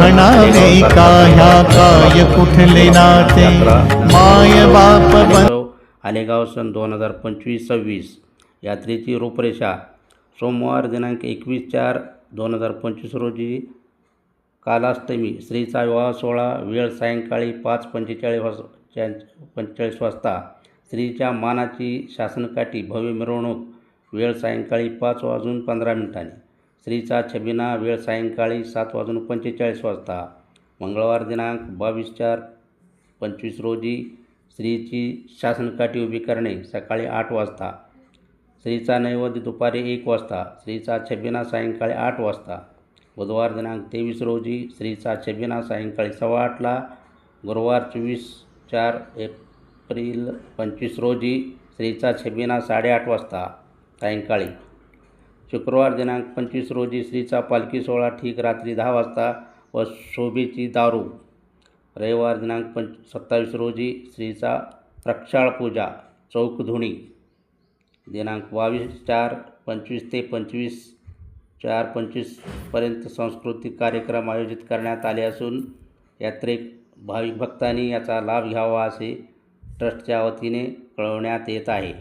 म्हणावे का ह्या काय कुठले नाते? माय बाप बन आलेगाव सन दोन हजार पंचवीस सव्वीस. यात्रेची रूपरेषा सोमवार दिनांक एकवीस चार दोन हजार पंचवीस रोजी कालाष्टमी श्रीचा विवाह सोहळा वेळ सायंकाळी पाच पंचेचाळीस वाज पंचेचाळीस वाजता. स्त्रीच्या मानाची शासनकाठी भव्य मिरवणूक वेळ सायंकाळी पाच वाजून पंधरा मिनिटांनी. स्त्रीचा छबिना वेळ सायंकाळी सात वाजून पंचेचाळीस वाजता. मंगळवार दिनांक बावीस चार पंचवीस रोजी स्त्रीची शासनकाठी उभी करणे सकाळी आठ वाजता. स्त्रीचा नैवेद्य दुपारी एक वाजता. स्त्रीचा छबिना सायंकाळी आठ वाजता. बुधवार दिनांक तेवीस रोजी स्त्रीचा छबिना सायंकाळी सव्वा आठला. गुरुवार चोवीस चार एप्रिल पंचवीस रोजी स्त्रीचा छबिना साडेआठ वाजता. सायंकाळी शुक्रवार दिनांक पंचवीस रोजी श्रीचा पालखी सोहळा ठीक रात्री दहा वाजता व शोभेची दारू. रविवार दिनांक पंच सत्तावीस रोजी श्रीचा प्रक्षाळ पूजा चौकधुणी दिनांक बावीस चार पंचवीस ते पंचवीस चार पंचवीसपर्यंत सांस्कृतिक कार्यक्रम आयोजित करण्यात आले असून यात्रेक भाविक भक्तांनी याचा लाभ घ्यावा असे ट्रस्टच्या वतीने कळवण्यात येत आहे.